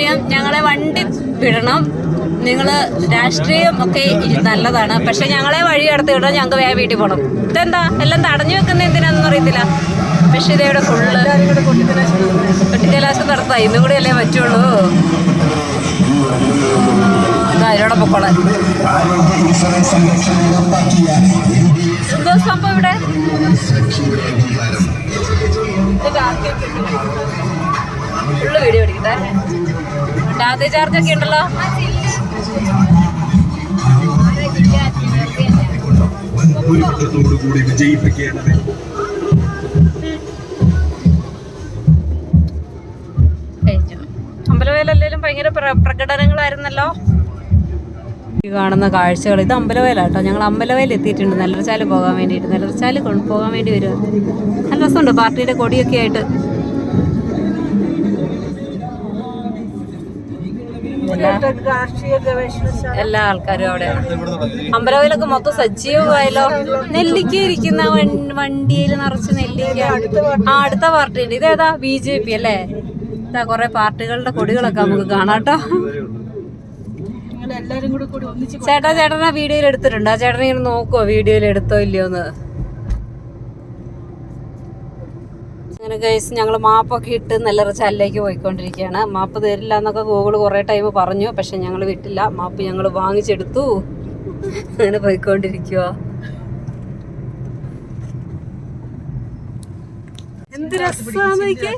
കാര്യം ഞങ്ങളെ വണ്ടി വിടണം. നിങ്ങൾ രാഷ്ട്രീയം ഒക്കെ നല്ലതാണ്. പക്ഷെ ഞങ്ങളെ വഴി അടുത്ത് വിടണം ഞങ്ങൾക്ക് വേഗം വീട്ടിൽ പോകണം ഇതെന്താ? എല്ലാം തടഞ്ഞു വെക്കുന്ന എന്തിനാണെന്ന് അറിയത്തില്ല. പക്ഷെ ഇതേവിടെ ഫുള്ള് കുട്ടിക്കലാശം നടത്താം. ഇന്നും കൂടി അല്ലേ പറ്റുള്ളൂ? അതിലൂടെ പൊക്കോളാൻ സംഭവം ഇവിടെ? ഫുള്ള് വീഡിയോ എടുക്കട്ടെ. ഡാറ്റ ചാർജ് ഒക്കെ ഉണ്ടല്ലോ. കൂടി വിജയിപ്പിക്കേണ്ടത് അമ്പലവയലല്ലേലും ഭയങ്കര പ്ര- പ്രകടനങ്ങളായിരുന്നല്ലോ. ഈ കാണുന്ന കാഴ്ചകൾ. ഇത് അമ്പലവയലാട്ടോ ഞങ്ങൾ അമ്പലവയൽ എത്തിയിട്ടുണ്ട്. നെല്ലറച്ചാൽ പോകാൻ വേണ്ടിയിട്ട്. നെല്ലറച്ചാൽ കൊണ്ടുപോകാൻ വേണ്ടി വരിക നല്ല രസമുണ്ട്. പാർട്ടിയുടെ കൊടിയൊക്കെ ആയിട്ട് എല്ലാ ആൾക്കാരും അവിടെ. അമ്പലവയിലൊക്കെ മൊത്തം സജീവമായല്ലോ നെല്ലിക്ക ഇരിക്കുന്ന വണ്ടിയിൽ നിറച്ച് നെല്ലിക്ക. ആ അടുത്ത പാർട്ടി ഉണ്ട് ഇതേതാ ബി ജെ പി അല്ലേ? ഇതാ കുറെ പാർട്ടികളുടെ കൊടികളൊക്കെ നമുക്ക് കാണാട്ടോ ചേട്ടാ ചേട്ടനാ വീഡിയോയിൽ എടുത്തിട്ടുണ്ടോ? ആ ചേട്ടനെ ഇങ്ങനെ നോക്കുവോ? വീഡിയോയിൽ എടുത്തോ ഇല്ലയോ എന്ന് അങ്ങനെ ഗൈസ് ഞങ്ങൾ മാപ്പൊക്കെ ഇട്ട് നല്ല ചല്ലേക്ക് പോയിക്കൊണ്ടിരിക്കുകയാണ്. മാപ്പ് തരില്ല എന്നൊക്കെ ഗൂഗിൾ കുറേ ടൈം പറഞ്ഞു പക്ഷെ ഞങ്ങൾ വിട്ടില്ല. മാപ്പ് ഞങ്ങൾ വാങ്ങിച്ചെടുത്തു. അങ്ങനെ പോയിക്കൊണ്ടിരിക്കുക എന്ത് രസമാന്ന് നോക്കിയേ?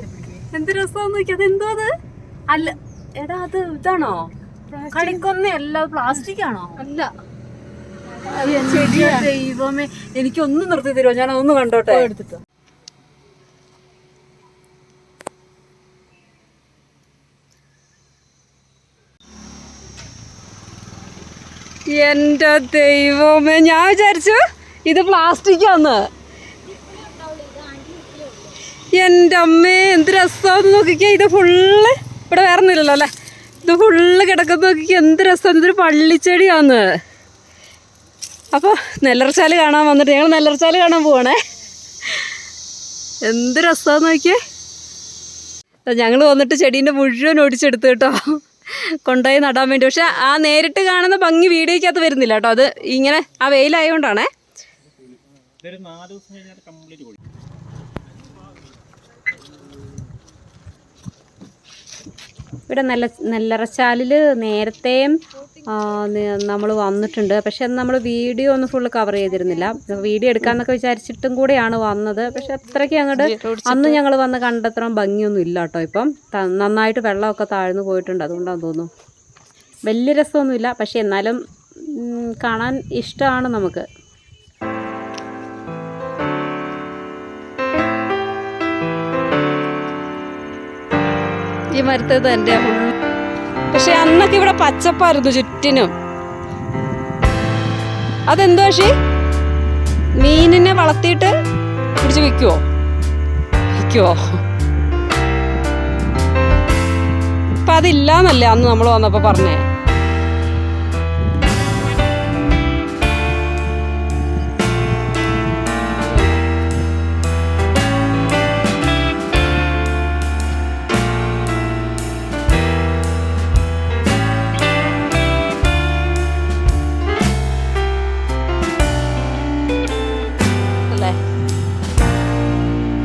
എന്ത് രസമാന്ന് നോക്കിയേ? അതെന്തോ അത്? അല്ല എടാ അത് ഇതാണോ? കളിക്കൊന്ന അല്ല പ്ലാസ്റ്റിക് ആണോ? അല്ല. ദൈവമേ എനിക്കൊന്നും നിർത്തി തരുമോ ഞാൻ ഒന്ന് കണ്ടോട്ടെ എടുത്തിട്ടോ. എന്റെ ദൈവമേ ഞാൻ വിചാരിച്ചു ഇത് പ്ലാസ്റ്റിക്കാന്ന്. എന്റെ അമ്മേ എന്ത് രസമാന്ന് നോക്കിക്കുക ഇത് ഫുള്ള് ഇവിടെ വേറെ ഒന്നുമില്ലല്ലോ അല്ലേ? ഇത് ഫുള്ള് കിടക്കുന്ന നോക്കിക്കുക എന്ത് രസം ഇതൊരു പള്ളിച്ചെടിയാന്ന്. അപ്പോൾ നെല്ലറച്ചാൽ കാണാൻ വന്നിട്ട് ഞങ്ങൾ നെല്ലറച്ചാൽ കാണാൻ പോവാണേ. എന്ത് രസമാണെന്ന് നോക്കിയേ. ഞങ്ങൾ വന്നിട്ട് ചെടീന്റെ മുഴുവൻ ഓടിച്ചെടുത്ത് കേട്ടോ. കൊണ്ടുപോയി നടാൻ വേണ്ടി. പക്ഷെ ആ നേരിട്ട് കാണുന്ന ഭംഗി വീഡിയോയ്ക്കകത്ത് വരുന്നില്ല കേട്ടോ. അത് ഇങ്ങനെ ആ വെയിലായതുകൊണ്ടാണേ ഇവിടെ നല്ല നെല്ലറച്ചാലിൽ നേരത്തെയും നമ്മൾ വന്നിട്ടുണ്ട്. പക്ഷെ നമ്മൾ വീഡിയോ ഒന്നും ഫുള്ള് കവർ ചെയ്തിരുന്നില്ല. വീഡിയോ എടുക്കാന്നൊക്കെ വിചാരിച്ചിട്ടും കൂടെയാണ് വന്നത്. പക്ഷെ അത്രയ്ക്ക് അങ്ങോട്ട് അന്ന് ഞങ്ങൾ വന്ന് കണ്ടത്ര ഭംഗിയൊന്നും ഇല്ല കേട്ടോ ഇപ്പം നന്നായിട്ട് വെള്ളമൊക്കെ താഴ്ന്നു പോയിട്ടുണ്ട്. അതുകൊണ്ടാണെന്ന് തോന്നുന്നു. വലിയ രസമൊന്നുമില്ല. പക്ഷെ എന്നാലും കാണാൻ ഇഷ്ടമാണ് നമുക്ക്. ഈ മരത്തത് എന്റെ പക്ഷെ അന്നൊക്കെ ഇവിടെ പച്ചപ്പായിരുന്നു ചുറ്റിനും. അതെന്തോ പക്ഷേ മീനിനെ വളർത്തിയിട്ട് പിടിച്ച് വിൽക്കുവോ? വിൽക്കുവോ? അപ്പൊ അതില്ലാന്നല്ലേ അന്ന് നമ്മൾ വന്നപ്പോ പറഞ്ഞേ.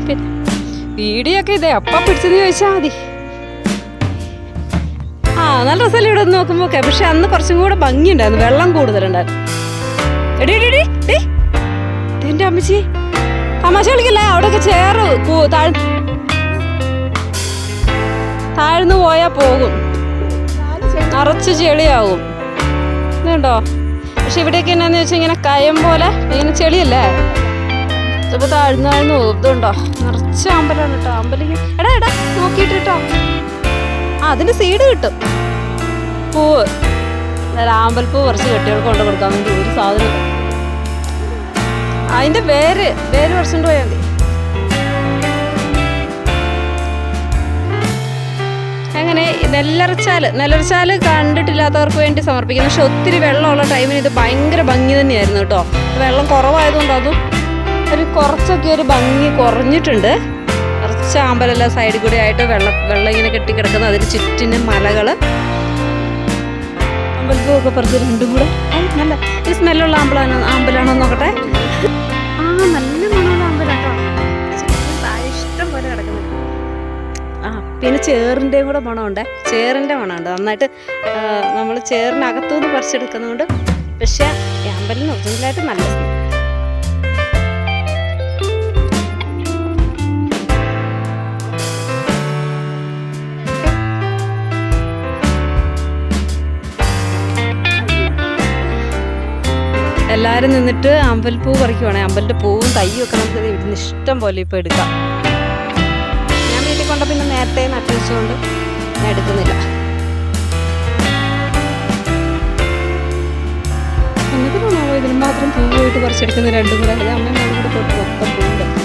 പിന്നെ ഇതേ അപ്പ പിടിച്ചെന്ന് ചോദിച്ചാൽ മതി. ആ നല്ല രസമല്ലേ ഇവിടെ നിന്ന് നോക്കുമ്പോ ഒക്കെ പക്ഷെ അന്ന് കുറച്ചും കൂടെ ഭംഗിയുണ്ടായിരുന്നു. വെള്ളം കൂടുതലുണ്ടായിരുന്നു. അമ്മച്ചി. തമാശ കളിക്കല്ലേ? അവിടെയൊക്കെ ചേറ് താഴ്ന്നു പോയാ പോകും. നിറച്ച് ചെളിയാവും. ഇതുണ്ടോ? പക്ഷെ ഇവിടെയൊക്കെ എന്നാന്ന് വെച്ചാൽ ഇങ്ങനെ കയം പോലെ ഇങ്ങനെ ചെളിയല്ലേ? ഇതിപ്പോ താഴ്ന്നു താഴ്ന്നു ഇതുണ്ടോ നിറച്ച് അമ്പലമാണ് കേട്ടോ. അമ്പലിങ് എടാ എടാ നോക്കിയിട്ട് കേട്ടോ. ആ അതിന്റെ സീഡ് കിട്ടും. പൂവ്. ആമ്പൽപ്പൂ കുറച്ച് കെട്ടികൾക്ക് കൊണ്ട് കൊടുക്കാൻ വേണ്ടി ഒരു സാധനം. അതിന്റെ വേര് വേര് കുറച്ചുകൊണ്ട് പോയാൽ മതി. അങ്ങനെ നെല്ലറച്ചാൽ. നെല്ലറച്ചാൽ കണ്ടിട്ടില്ലാത്തവർക്ക് വേണ്ടി സമർപ്പിക്കുന്നു. പക്ഷെ ഒത്തിരി വെള്ളമുള്ള ടൈമിന് ഇത് ഭയങ്കര ഭംഗി തന്നെയായിരുന്നു കേട്ടോ. വെള്ളം കുറവായതുകൊണ്ട് അതും ഒരു കുറച്ചൊക്കെ ഒരു ഭംഗി കുറഞ്ഞിട്ടുണ്ട്. കുറച്ച് അമ്പലമെല്ലാം സൈഡിൽ കൂടി ആയിട്ട് വെള്ളം വെള്ളം ഇങ്ങനെ കെട്ടിക്കിടക്കുന്ന അതിന് ചുറ്റിനും മലകൾ അമ്പലപ്പൂവൊക്കെ പറിച്ച് രണ്ടും കൂടെ നല്ല ഈ സ്മെല്ലുള്ള അമ്പലമാണോ അമ്പലമാണോ നോക്കട്ടെ? ആ നല്ല മണമുള്ള അമ്പലം ഇഷ്ടം പോലെ കിടക്കുന്നു. ആ പിന്നെ ചേറിന്റെയും കൂടെ മണമുണ്ട്. ചേറിന്റെ മണമുണ്ട്. നന്നായിട്ട് നമ്മൾ ചേറിനകത്തുനിന്ന് പറിച്ചെടുക്കുന്നതുകൊണ്ട്. പക്ഷേ അമ്പലിന് അമ്പലം ഒറിജിനലായിട്ട് നല്ല എല്ലാവരും നിന്നിട്ട് അമ്പൽപ്പൂ പറിക്കുവാണേ. അമ്പലിന്റെ പൂവും തയ്യും ഒക്കെ നമുക്ക് ഇവിടുന്ന് ഇഷ്ടം പോലെ ഇപ്പോൾ എടുക്കാം. ഞാൻ വീട്ടിൽ കൊണ്ട പിന്നെ നേരത്തെ നട്ടു വെച്ചുകൊണ്ട് ഞാൻ എടുക്കുന്നില്ല. എന്നിട്ട് ഇതിന് മാത്രം പൂ പോയിട്ട് പറിച്ചെടുക്കുന്ന രണ്ടും കൂടെ. അമ്മയും കൂടെ തൊട്ട് മൊത്തം പൂവുണ്ട്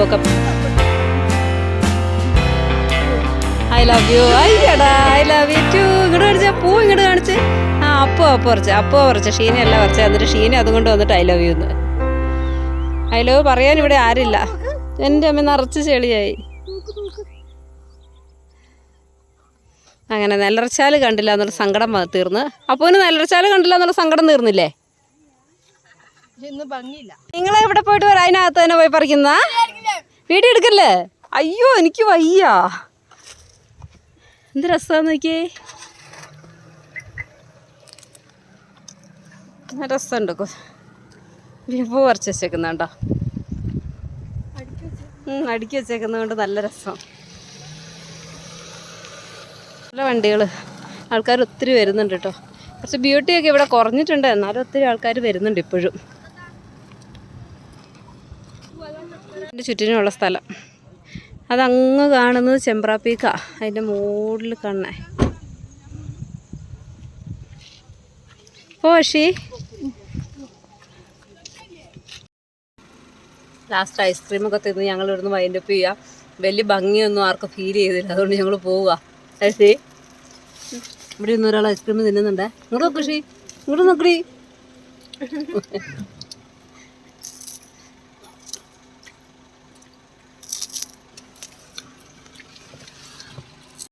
പൂവൊക്കെ ഐ ലവ് യു അയ്യടാ ഐ ലവ് യു ടു ഇങ്ങോട്ട് കാണിച്ച പൂ ഇങ്ങോട്ട് കാണിച്ച്. ആ അപ്പോ അപ്പോ പറിച്ച അപ്പോ പറിച്ച ഷീനയല്ല പറിച്ച എന്നിട്ട് ഷീന അതുകൊണ്ട് വന്നിട്ട് ഐ ലവ് യു എന്ന്. ഐ ലവ് പറയാൻ ഇവിടെ ആരില്ല. എന്റെ അമ്മ നിറച്ച് ചെളിയായി. അങ്ങനെ നിലറച്ചാൽ കണ്ടില്ല എന്നുള്ള സങ്കടം തീർന്ന്. അപ്പോന് നിലറച്ചാൽ കണ്ടില്ല എന്നുള്ള സങ്കടം തീർന്നില്ലേ? നിങ്ങൾ എവിടെ പോയിട്ട് വരാം? അതിനകത്ത് തന്നെ പോയി പറിക്കുന്ന വീഡിയോ എടുക്കല്ലേ? അയ്യോ എനിക്ക് വയ്യ. എന്ത് രസമാന്ന് നോക്കിയേ. രസമുണ്ട്. വിഭവം പറിച്ച് വെച്ചേക്കുന്നുണ്ടോ അടുക്കി വെച്ചേക്കുന്നതുകൊണ്ട് നല്ല രസം. നല്ല വണ്ടികൾ ആൾക്കാർ ഒത്തിരി വരുന്നുണ്ട് കേട്ടോ. കുറച്ച് ബ്യൂട്ടിയൊക്കെ ഇവിടെ കുറഞ്ഞിട്ടുണ്ട്. എന്നാലും ഒത്തിരി ആൾക്കാർ വരുന്നുണ്ട് ഇപ്പോഴും. അതിന്റെ ചുറ്റിനുമുള്ള സ്ഥലം. അതങ്ങ് കാണുന്നത് ചെമ്പ്രാപ്പീക്കാ. അതിന്റെ മുകളിൽ കാണേ പോഷി ലാസ്റ്റ് ഐസ്ക്രീമൊക്കെ തിന്ന് ഞങ്ങൾ ഇവിടുന്ന് വൈൻഡപ്പ് ചെയ്യാം. വലിയ ഭംഗിയൊന്നും ആർക്കും ഫീൽ ചെയ്തില്ല. അതുകൊണ്ട് ഞങ്ങൾ പോവുക ഷീ ഇവിടെ ഇന്ന് ഒരാൾ ഐസ്ക്രീം തിന്നുന്നുണ്ടേ. ഇങ്ങോട്ട് നോക്കൂ ഷി ഇങ്ങോട്ട് നോക്കടി